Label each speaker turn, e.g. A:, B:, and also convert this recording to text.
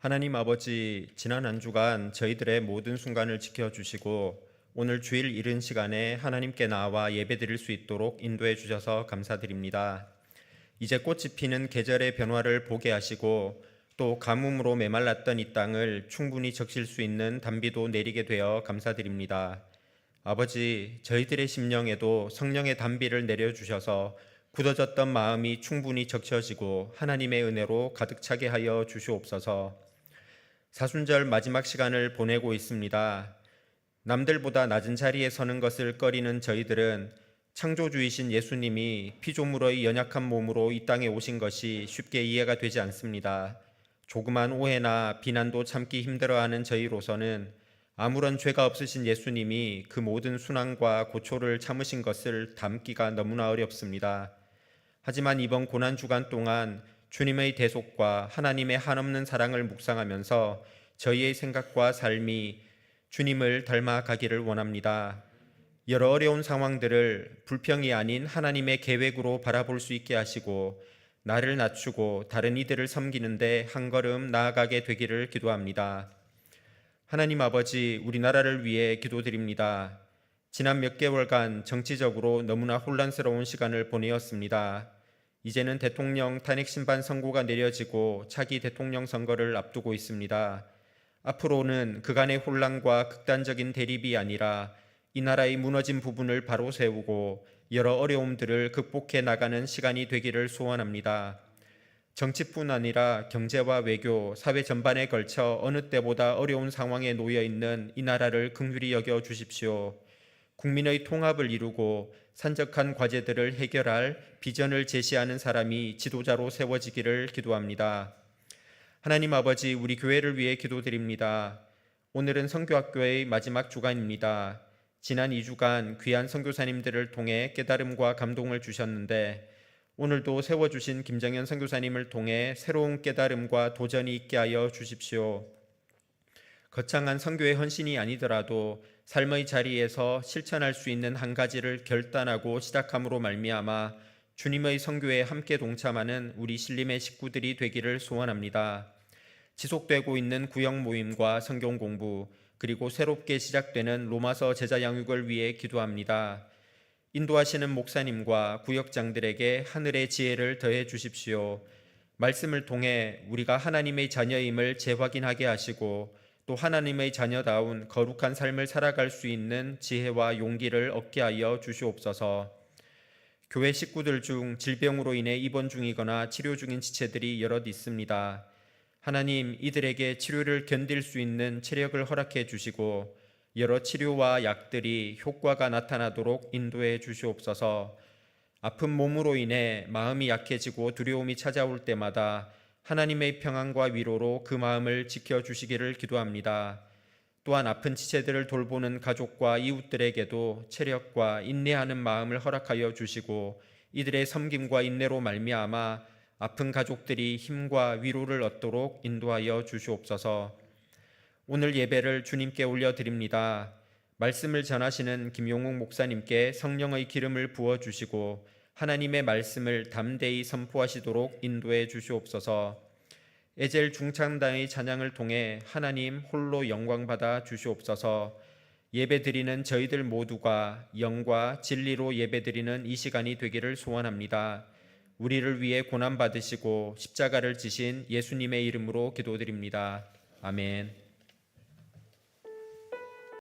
A: 하나님 아버지, 지난 한 주간 저희들의 모든 순간을 지켜주시고 오늘 주일 이른 시간에 하나님께 나와 예배 드릴 수 있도록 인도해 주셔서 감사드립니다. 이제 꽃이 피는 계절의 변화를 보게 하시고 또 가뭄으로 메말랐던 이 땅을 충분히 적실 수 있는 단비도 내리게 되어 감사드립니다. 아버지, 저희들의 심령에도 성령의 단비를 내려주셔서 굳어졌던 마음이 충분히 적셔지고 하나님의 은혜로 가득 차게 하여 주시옵소서. 사순절 마지막 시간을 보내고 있습니다. 남들보다 낮은 자리에 서는 것을 꺼리는 저희들은 창조주이신 예수님이 피조물의 연약한 몸으로 이 땅에 오신 것이 쉽게 이해가 되지 않습니다. 조그만 오해나 비난도 참기 힘들어하는 저희로서는 아무런 죄가 없으신 예수님이 그 모든 순환과 고초를 참으신 것을 담기가 너무나 어렵습니다. 하지만 이번 고난 주간 동안 주님의 대속과 하나님의 한없는 사랑을 묵상하면서 저희의 생각과 삶이 주님을 닮아가기를 원합니다. 여러 어려운 상황들을 불평이 아닌 하나님의 계획으로 바라볼 수 있게 하시고 나를 낮추고 다른 이들을 섬기는데 한 걸음 나아가게 되기를 기도합니다. 하나님 아버지, 우리나라를 위해 기도드립니다. 지난 몇 개월간 정치적으로 너무나 혼란스러운 시간을 보내었습니다. 이제는 대통령 탄핵 심판 선고가 내려지고 차기 대통령 선거를 앞두고 있습니다. 앞으로는 그간의 혼란과 극단적인 대립이 아니라 이 나라의 무너진 부분을 바로 세우고 여러 어려움들을 극복해 나가는 시간이 되기를 소원합니다. 정치뿐 아니라 경제와 외교, 사회 전반에 걸쳐 어느 때보다 어려운 상황에 놓여 있는 이 나라를 긍휼히 여겨 주십시오. 국민의 통합을 이루고 산적한 과제들을 해결할 비전을 제시하는 사람이 지도자로 세워지기를 기도합니다. 하나님 아버지, 우리 교회를 위해 기도드립니다. 오늘은 성교학교의 마지막 주간입니다. 지난 2주간 귀한 선교사님들을 통해 깨달음과 감동을 주셨는데 오늘도 세워주신 김정현 선교사님을 통해 새로운 깨달음과 도전이 있게 하여 주십시오. 거창한 선교의 헌신이 아니더라도 삶의 자리에서 실천할 수 있는 한 가지를 결단하고 시작함으로 말미암아 주님의 선교에 함께 동참하는 우리 신림의 식구들이 되기를 소원합니다. 지속되고 있는 구역 모임과 성경 공부 그리고 새롭게 시작되는 로마서 제자 양육을 위해 기도합니다. 인도하시는 목사님과 구역장들에게 하늘의 지혜를 더해 주십시오. 말씀을 통해 우리가 하나님의 자녀임을 재확인하게 하시고 또 하나님의 자녀다운 거룩한 삶을 살아갈 수 있는 지혜와 용기를 얻게 하여 주시옵소서. 교회 식구들 중 질병으로 인해 입원 중이거나 치료 중인 지체들이 여럿 있습니다. 하나님 이들에게 치료를 견딜 수 있는 체력을 허락해 주시고 여러 치료와 약들이 효과가 나타나도록 인도해 주시옵소서. 아픈 몸으로 인해 마음이 약해지고 두려움이 찾아올 때마다 하나님의 평안과 위로로 그 마음을 지켜 주시기를 기도합니다. 또한 아픈 지체들을 돌보는 가족과 이웃들에게도 체력과 인내하는 마음을 허락하여 주시고 이들의 섬김과 인내로 말미암아 아픈 가족들이 힘과 위로를 얻도록 인도하여 주시옵소서. 오늘 예배를 주님께 올려 드립니다. 말씀을 전하시는 김용욱 목사님께 성령의 기름을 부어 주시고 하나님의 말씀을 담대히 선포하시도록 인도해 주시옵소서. 에젤 중창단의 찬양을 통해 하나님 홀로 영광 받아 주시옵소서. 예배드리는 저희들 모두가 영과 진리로 예배드리는 이 시간이 되기를 소원합니다. 우리를 위해 고난 받으시고 십자가를 지신 예수님의 이름으로 기도드립니다. 아멘.